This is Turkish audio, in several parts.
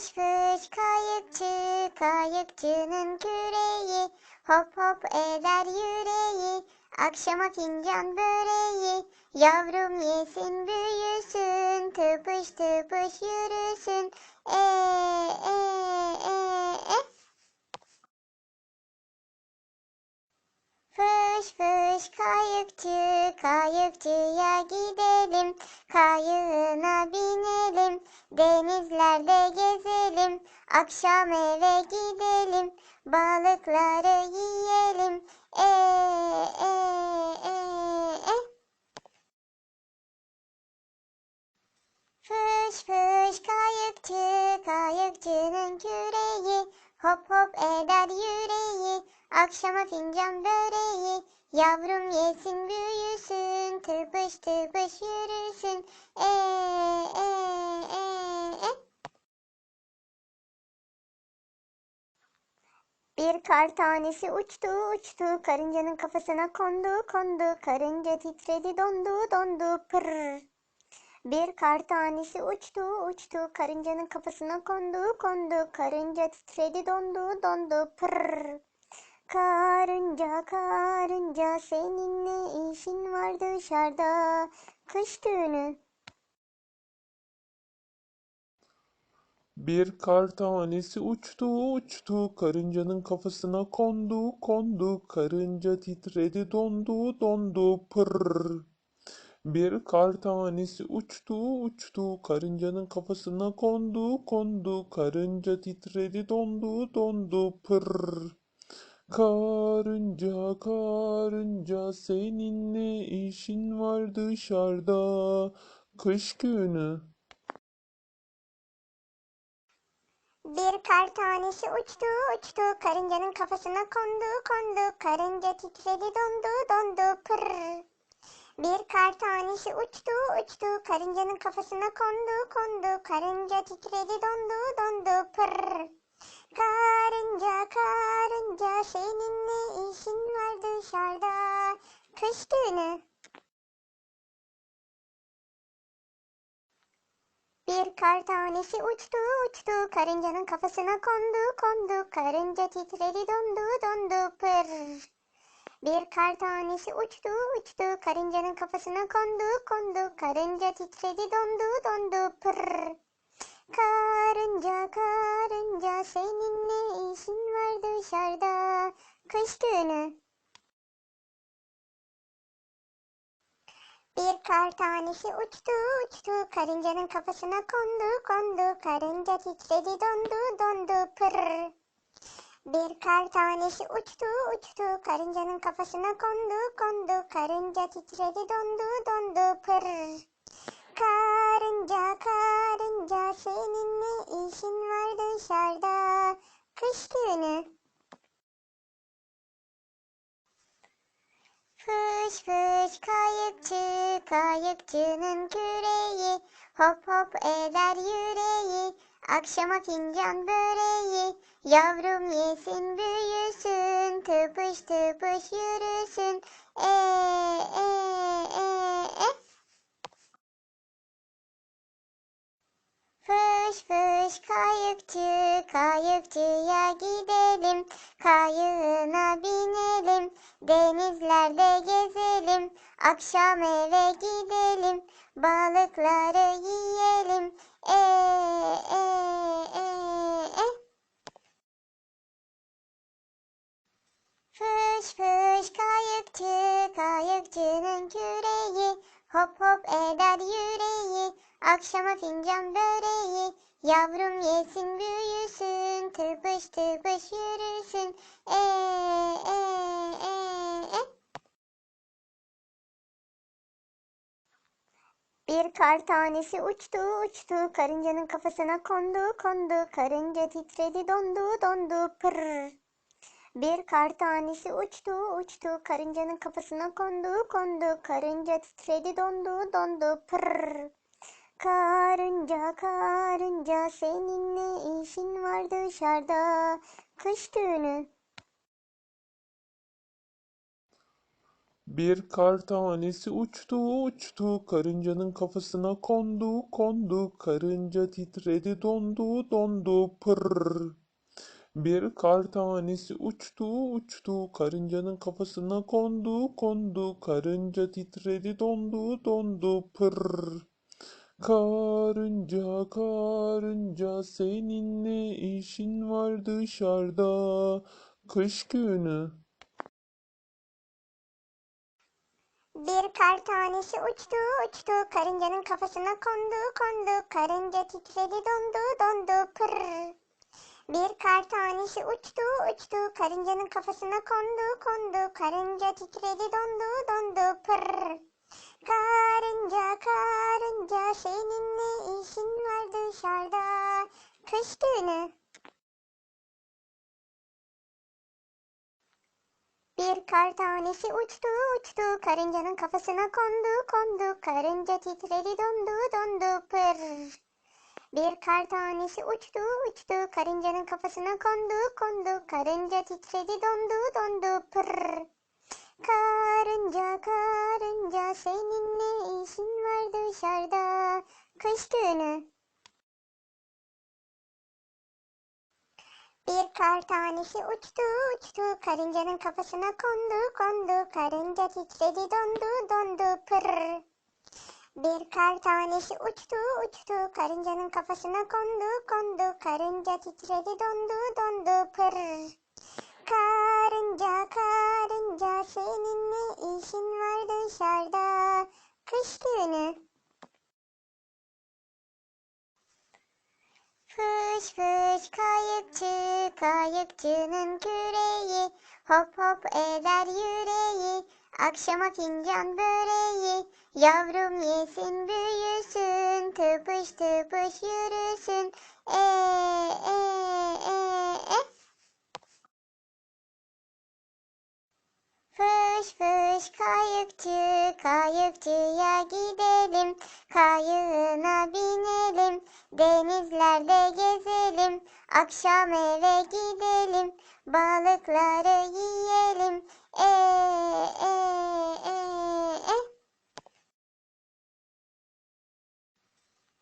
Fış fış kayıkçı, kayıkçının küreği, hop hop eder yüreği, akşama fincan böreği, yavrum yesin büyüsün, tıpış tıpış yürüsün, e e e Fış kayıkçı, kayıkçıya gidelim, kayığına binelim, denizlerde gezelim, akşam eve gidelim, balıkları yiyelim, e e e e. Fış fış kayıkçı, kayıkçının küreği, hop hop eder yüreği, akşama fincan böreği, yavrum yesin büyüsün, tıpış tıpış yürüsün, e e e e. Bir kar tanesi uçtu uçtu, karıncanın kafasına kondu kondu, karınca titredi dondu dondu. Pırr. Bir kar tanesi uçtu uçtu. Karıncanın kafasına kondu kondu. Karınca titredi dondu dondu. Pırr. Karınca karınca senin ne işin var dışarıda? Kış günü. Bir kar tanesi uçtu uçtu. Karıncanın kafasına kondu kondu. Karınca titredi dondu dondu. Pırr. Bir kar tanesi uçtu uçtu. Karıncanın kafasına kondu kondu. Karınca titredi dondu dondu. Pırr. Karınca karınca senin ne işin var dışarıda. Kış günü. Bir kar tanesi uçtu uçtu. Karıncanın kafasına kondu kondu. Karınca titredi dondu dondu. Pırr. Bir kar tanesi uçtu uçtu. Karıncanın kafasına kondu kondu. Karınca titredi dondu dondu. Pırr. Karınca karınca senin ne işin var dışarıda kış günü. Bir kar tanesi uçtu uçtu karıncanın kafasına kondu kondu karınca titredi dondu dondu pırr. Bir kar tanesi uçtu uçtu karıncanın kafasına kondu kondu karınca titredi dondu dondu pırr. Karınca karınca senin ne işin var dışarıda? Kış günü. Bir kar tanesi uçtu uçtu. Karıncanın kafasına kondu kondu. Karınca titredi dondu dondu. Pırr. Bir kar tanesi uçtu uçtu. Karıncanın kafasına kondu kondu. Karınca titredi dondu dondu. Pırr. Karınca karınca senin ne işin var dışarıda? Kış günü. Fış fış kayıkçı, kayıkçının küreği, hop hop eder yüreği, akşama fincan böreği, yavrum yesin büyüsün, tıpış tıpış yürüsün, e e e e. Fış fış kayıkçı, kayıkçıya gidelim, kayığına binelim, denizlerde gezelim, akşam eve gidelim, balıkları yiyelim, e e e e. Fış fış kayıkçı, kayıkçının küreği, hop hop eder yüreği, akşama fincan böreği, yavrum yesin büyüsün, tıpış tıpış yürüsün, e e e e. Bir kar tanesi uçtu uçtu. Karıncanın kafasına kondu kondu. Karınca titredi dondu dondu. Pırr. Bir kar tanesi uçtu uçtu. Karıncanın kafasına kondu kondu. Karınca titredi dondu dondu. Pırr. Karınca karınca senin ne işin var dışarıda? Kış günü. Bir kar tanesi uçtu uçtu. Karıncanın kafasına kondu kondu. Karınca titredi dondu dondu. Pırr. Bir kar tanesi uçtu uçtu. Karıncanın kafasına kondu kondu. Karınca titredi dondu dondu. Pırr. Karınca karınca senin ne işin var dışarıda. Kış günü? Bir kar tanesi uçtu uçtu. Karıncanın kafasına kondu kondu. Karınca titredi dondu dondu. Pırr. Bir kar tanesi uçtu uçtu. Karıncanın kafasına kondu kondu. Karınca titredi dondu dondu. Pırr. Karınca karınca senin ne işin var dışarıda? Kış günü? Bir kar tanesi uçtu uçtu. Karıncanın kafasına kondu kondu. Karınca titredi dondu dondu. Pırr. Bir kar tanesi uçtu uçtu. Karıncanın kafasına kondu kondu. Karınca titredi dondu dondu. Pırr. Karınca karınca senin ne işin var dışarıda? Kış günü? Bir kar tanesi uçtu uçtu. Karıncanın kafasına kondu kondu. Karınca titredi dondu dondu. Pırr. Bir kar tanesi uçtu uçtu. Karıncanın kafasına kondu kondu. Karınca titredi dondu dondu. Pırr. Karınca karınca senin ne işin var dışarıda? Kış günü? Fış fış kayıkçı, kayıkçının küreği, hop hop eder yüreği, akşama fincan böreği, yavrum yesin büyüsün, tıpış tıpış yürüsün, e e e Fış fış kayıkçı, kayıkçıya gidelim, kayığına binelim, denizlerde gezelim, akşam eve gidelim, balıkları yiyelim, e e e e.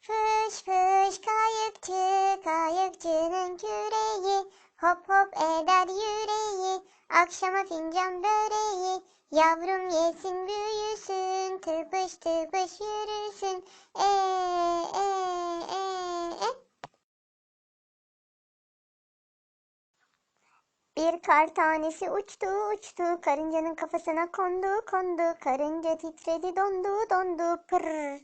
Fış fış kayıkçı, kayıkçının küreği, hop hop eder yüreği, akşama fincan böreği, yavrum yesin büyüsün, tıpış tıpış yürüsün, e e e e. Bir kar tanesi uçtu uçtu. Karıncanın kafasına kondu kondu. Karınca titredi dondu dondu. Pırr.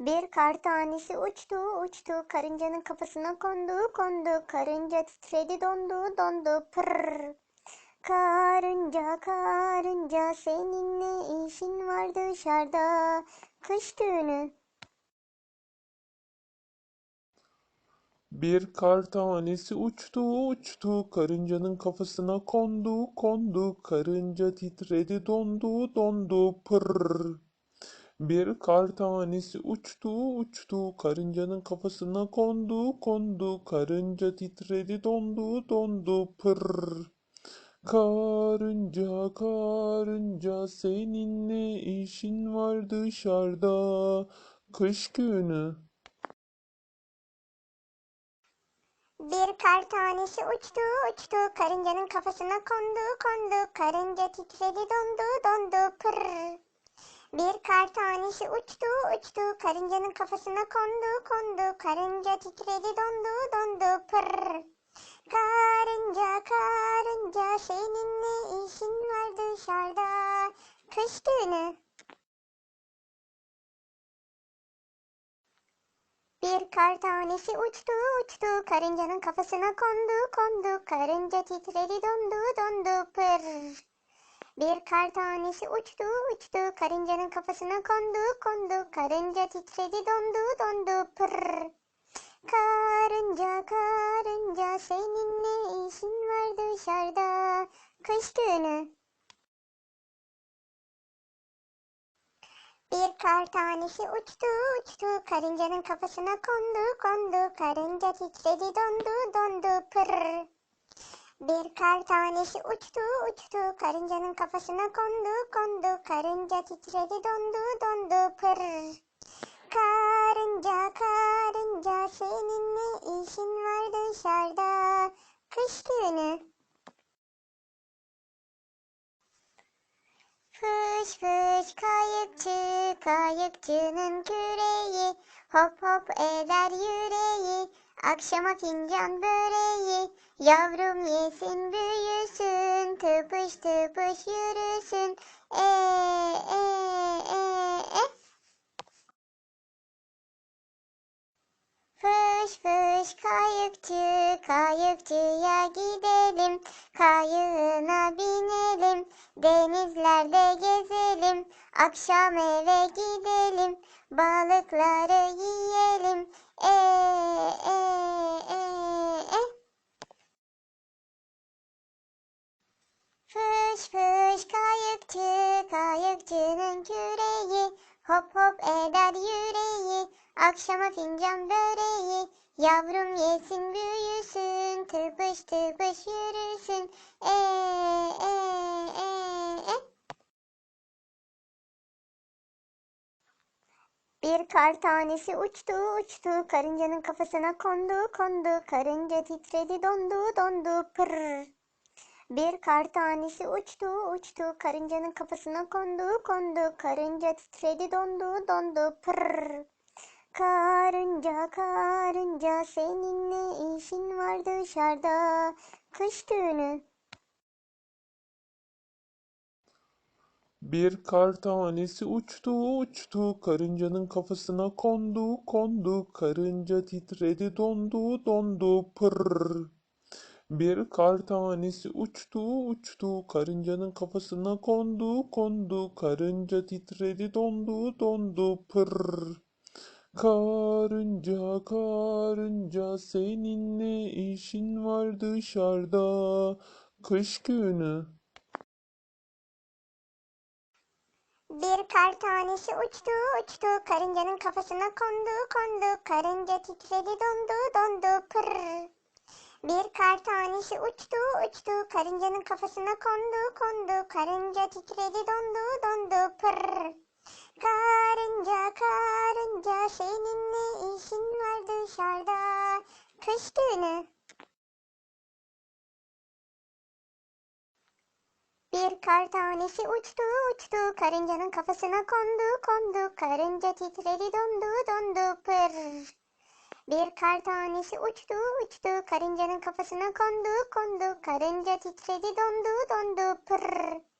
Bir kar tanesi uçtu uçtu. Karıncanın kafasına kondu kondu. Karınca titredi dondu dondu. Pırr. Karınca karınca senin ne işin var dışarıda? Kış günü? Bir kar tanesi uçtu uçtu. Karıncanın kafasına kondu kondu. Karınca titredi dondu dondu. Pırr. Bir kar tanesi uçtu uçtu. Karıncanın kafasına kondu kondu. Karınca titredi dondu dondu. Pırr. Karınca karınca senin ne işin var dışarıda. Kış günü? Bir kar tanesi uçtu uçtu. Karıncanın kafasına kondu kondu. Karınca titredi dondu dondu. Pırr. Bir kar tanesi uçtu uçtu. Karıncanın kafasına kondu kondu. Karınca titredi dondu dondu. Pırr. Karınca karınca senin ne işin var dışarıda? Kış günü? Bir kar tanesi uçtu uçtu. Karıncanın kafasına kondu kondu. Karınca titredi dondu dondu. Pırr. Bir kar tanesi uçtu uçtu. Karıncanın kafasına kondu kondu. Karınca titredi dondu dondu. Pırr. Karınca karınca var dışarıda kış günü? Bir kar tanesi uçtu uçtu karıncanın kafasına kondu kondu karınca titredi dondu dondu pırr. Bir kar tanesi uçtu uçtu karıncanın kafasına kondu kondu karınca titredi dondu dondu pır. Karınca karınca senin ne işin var dışarıda kış günü. Fış fış kayıkçı kayıkçının küreği. Hop hop eder yüreği akşama fincan böreği. Yavrum yesin büyüsün tıpış tıpış yürüsün. E e e e Fış fış kayıkçı kayıkçıya gidelim. Kayığına binelim denizlerde gezelim. Akşam eve gidelim balıkları yiyelim. E e e Fış fış kayıkçı kayıkçının küreği. Hop hop eder akşama fincan böreği yavrum yesin büyüsün tıpış tıpış yürüsün. E e e e. Bir kar tanesi uçtu uçtu. Karıncanın kafasına kondu kondu. Karınca titredi dondu dondu. Pırr. Bir kar tanesi uçtu uçtu. Karıncanın kafasına kondu kondu. Karınca titredi dondu dondu. Pırr. Karınca karınca senin ne işin var dışarıda? Kış günü. Bir kar tanesi uçtu uçtu. Karıncanın kafasına kondu kondu. Karınca titredi dondu dondu. Pırr. Bir kar tanesi uçtu uçtu. Karıncanın kafasına kondu kondu. Karınca titredi dondu dondu. Pırr. Karınca karınca senin ne işin var dışarıda. Kış günü. Bir kar tanesi uçtu uçtu. Karıncanın kafasına kondu kondu. Karınca titredi dondu dondu. Pırr. Bir kar tanesi uçtu uçtu. Karıncanın kafasına kondu kondu. Karınca titredi dondu dondu. Pırr. Karınca karınca senin ne işin var dışarıda? Kış günü. Bir kar tanesi uçtu uçtu. Karıncanın kafasına kondu kondu. Karınca titredi dondu dondu. Pırr. Bir kar tanesi uçtu uçtu. Karıncanın kafasına kondu kondu. Karınca titredi dondu dondu. Pırr.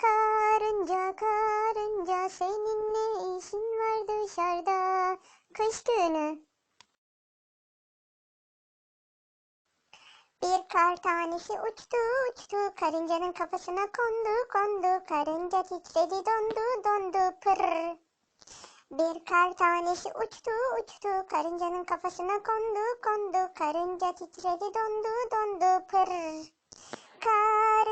Karınca karınca senin ne işin var dışarıda? Kış günü. Bir kar tanesi uçtu uçtu. Karıncanın kafasına kondu kondu. Karınca titredi dondu dondu. Pırr. Bir kar tanesi uçtu uçtu. Karıncanın kafasına kondu kondu. Karınca titredi dondu dondu. Pırr. Karınca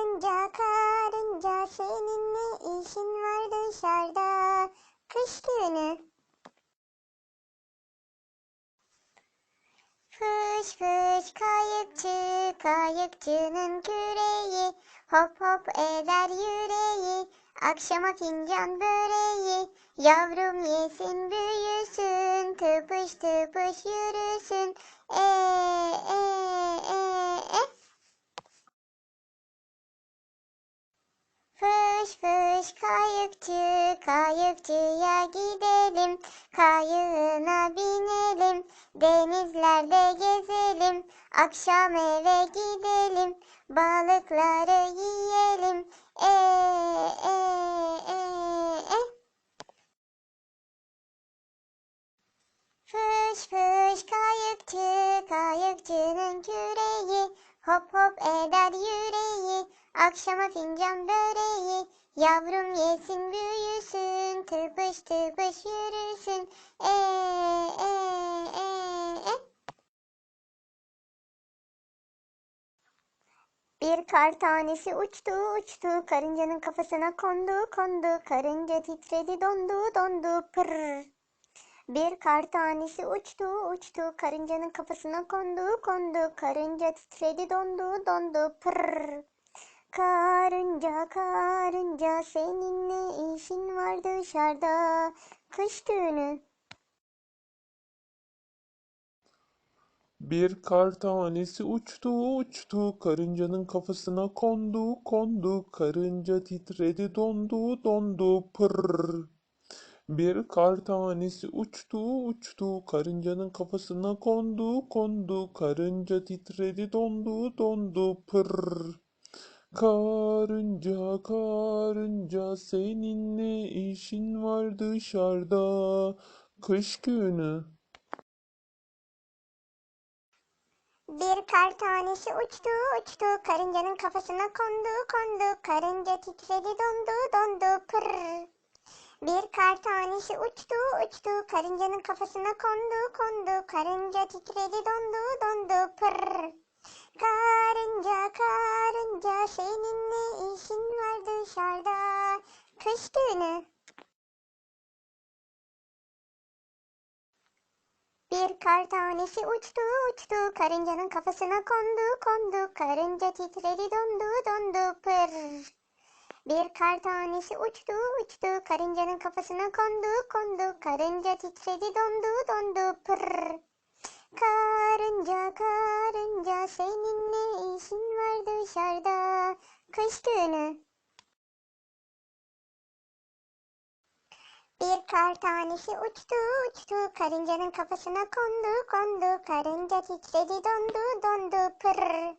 Fış fış kayıkçı kayıkçının küreği. Hop hop eder yüreği akşama fincan böreği. Yavrum yesin büyüsün tıpış tıpış yürüsün. E e e e. Fış fış kayıkçı kayıkçıya gidelim. Kayığına binelim. Denizlerde gezelim akşam eve gidelim balıkları yiyelim. E e e e. Fış fış kayıkçı kayıkçının küreği. Hop hop eder yüreği. Akşama fincan böreği. Yavrum yesin büyüsün. Tıpış tıpış yürüsün. E e e Bir kar tanesi uçtu uçtu. Karıncanın kafasına kondu kondu. Karınca titredi dondu dondu. Pırr. Bir kar tanesi uçtu uçtu. Karıncanın kafasına kondu kondu. Karınca titredi dondu dondu. Pırr. Karınca karınca senin ne işin var dışarıda. Kış günü. Bir kar tanesi uçtu uçtu. Karıncanın kafasına kondu kondu. Karınca titredi dondu dondu. Pırr. Bir kar tanesi uçtu uçtu. Karıncanın kafasına kondu kondu. Karınca titredi dondu dondu. Pırr. Karınca karınca senin ne işin var dışarıda. Kış günü. Bir kar tanesi uçtu uçtu. Karıncanın kafasına kondu kondu. Karınca titredi dondu dondu. Pırr. Bir kar tanesi uçtu uçtu. Karıncanın kafasına kondu kondu. Karınca titredi dondu dondu. Pırr. Karınca karınca senin ne işin var dışarıda. Kış günü. Bir kar tanesi uçtu uçtu. Karıncanın kafasına kondu kondu. Karınca titredi dondu dondu. Pırr. Bir kar tanesi uçtu uçtu. Karıncanın kafasına kondu kondu. Karınca titredi dondu dondu. Pırr. Karınca karınca senin ne işin var dışarıda? Kış günü. Bir kar tanesi uçtu uçtu karıncanın kafasına kondu kondu karınca titredi dondu dondu pırr.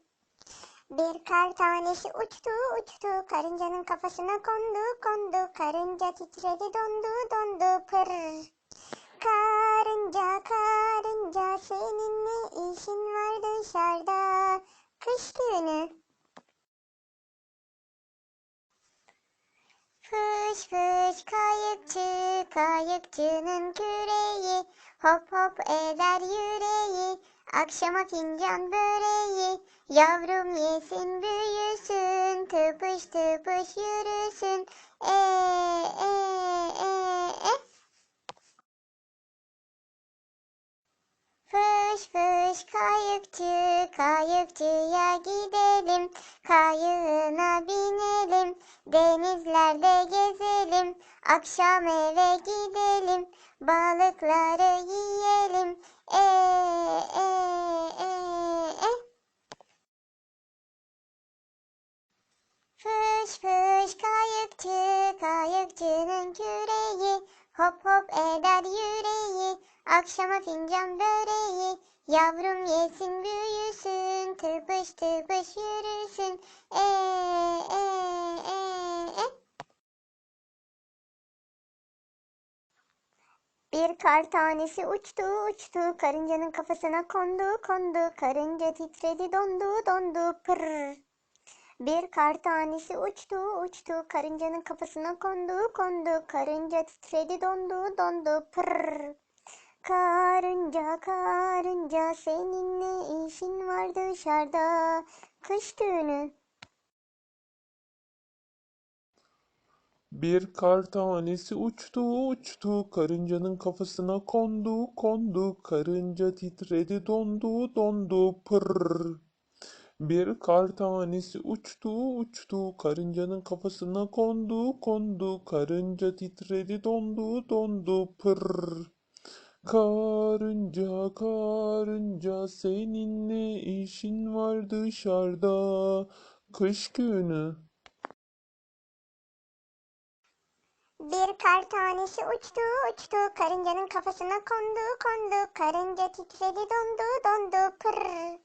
Bir kar tanesi uçtu uçtu karıncanın kafasına kondu kondu karınca titredi dondu dondu pırr. Karınca karınca senin ne işin var dışarıda kış günü. Fış fış kayıkçı, kayıkçının küreği, hop hop eder yüreği, akşama fincan böreği, yavrum yesin büyüsün, tıpış tıpış yürüsün, e e e e. Fış fış kayıkçı, kayıkçıya gidelim, kayığına akşam eve gidelim, balıkları yiyelim, e e e e. Fış fış kayıkçı, kayıkçının küreği, hop hop eder yüreği, akşama fincan böreği, yavrum yesin büyüsün, tıpış tıpış yürüsün, e e. Bir kar tanesi uçtu uçtu. Karıncanın kafasına kondu kondu. Karınca titredi dondu dondu. Pırr. Bir kar tanesi uçtu uçtu. Karıncanın kafasına kondu kondu. Karınca titredi dondu dondu. Pırr. Karınca karınca senin ne işin var dışarıda. Kış günü. Bir kar tanesi uçtu uçtu. Karıncanın kafasına kondu kondu. Karınca titredi dondu dondu. Pırr. Bir kar tanesi uçtu uçtu. Karıncanın kafasına kondu kondu. Karınca titredi dondu dondu. Pırr. Karınca karınca senin ne işin var dışarıda. Kış günü. Bir kar tanesi uçtu uçtu. Karıncanın kafasına kondu kondu. Karınca titredi dondu dondu. Pırr.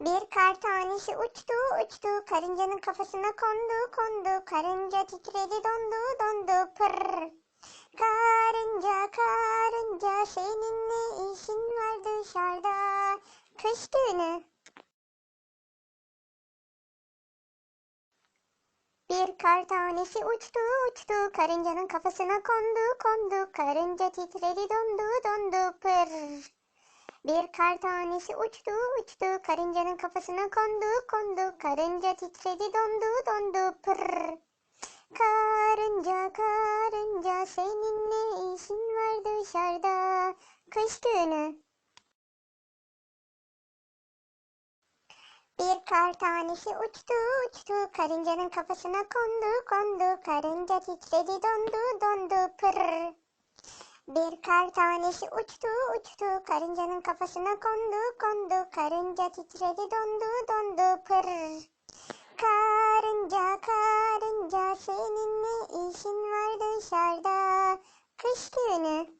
Bir kar tanesi uçtu uçtu. Karıncanın kafasına kondu kondu. Karınca titredi dondu dondu. Pırr. Karınca karınca senin ne işin var dışarıda kış günü. Bir kar tanesi uçtu uçtu. Karıncanın kafasına kondu kondu. Karınca titredi dondu dondu. Pırr. Bir kar tanesi uçtu uçtu. Karıncanın kafasına kondu kondu. Karınca titredi dondu dondu. Pırr. Karınca karınca senin ne işin var dışarıda? Kış günü. Bir kar tanesi uçtu uçtu karıncanın kafasına kondu kondu karınca titredi dondu dondu pırr. Bir kar tanesi uçtu uçtu karıncanın kafasına kondu kondu karınca titredi dondu dondu pırr. Karınca karınca senin ne işin var dışarıda kış günü.